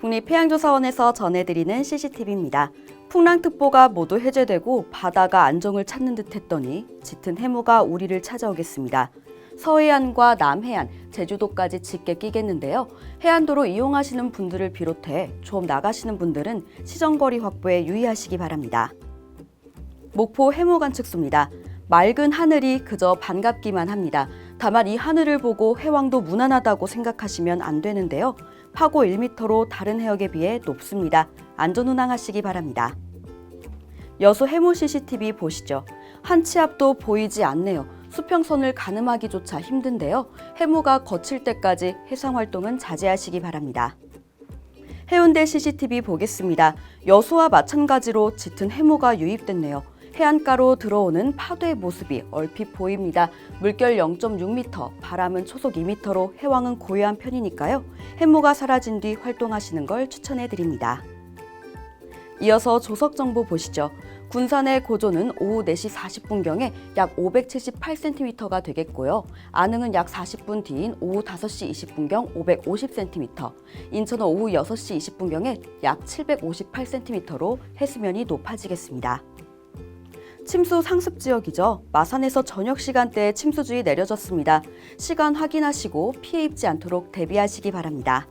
국립해양조사원에서 전해드리는 CCTV입니다. 풍랑특보가 모두 해제되고 바다가 안정을 찾는 듯 했더니 짙은 해무가 우리를 찾아오겠습니다. 서해안과 남해안, 제주도까지 짙게 끼겠는데요. 해안도로 이용하시는 분들을 비롯해 좀 나가시는 분들은 시정거리 확보에 유의하시기 바랍니다. 목포 해무 관측소입니다. 맑은 하늘이 그저 반갑기만 합니다. 다만 이 하늘을 보고 해왕도 무난하다고 생각하시면 안 되는데요. 파고 1m로 다른 해역에 비해 높습니다. 안전 운항하시기 바랍니다. 여수 해무 CCTV 보시죠. 한치 앞도 보이지 않네요. 수평선을 가늠하기조차 힘든데요. 해무가 거칠 때까지 해상 활동은 자제하시기 바랍니다. 해운대 CCTV 보겠습니다. 여수와 마찬가지로 짙은 해무가 유입됐네요. 해안가로 들어오는 파도의 모습이 얼핏 보입니다. 물결 0.6m, 바람은 초속 2m로 해왕은 고요한 편이니까요. 해무가 사라진 뒤 활동하시는 걸 추천해 드립니다. 이어서 조석 정보 보시죠. 군산의 고조는 오후 4시 40분경에 약 578cm가 되겠고요. 안흥은 약 40분 뒤인 오후 5시 20분경 550cm, 인천은 오후 6시 20분경에 약 758cm로 해수면이 높아지겠습니다. 침수 상습 지역이죠. 마산에서 저녁 시간대에 침수주의 내려졌습니다. 시간 확인하시고 피해 입지 않도록 대비하시기 바랍니다.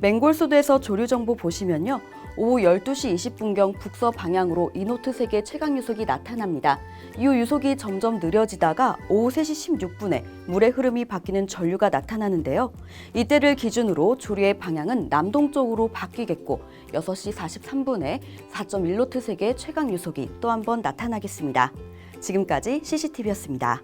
맹골수도에서 조류 정보 보시면요. 오후 12시 20분경 북서 방향으로 이노트 세계 최강 유속이 나타납니다. 이후 유속이 점점 느려지다가 오후 3시 16분에 물의 흐름이 바뀌는 전류가 나타나는데요. 이때를 기준으로 조류의 방향은 남동쪽으로 바뀌겠고 6시 43분에 4.1노트 세계 최강 유속이 또 한 번 나타나겠습니다. 지금까지 CCTV였습니다.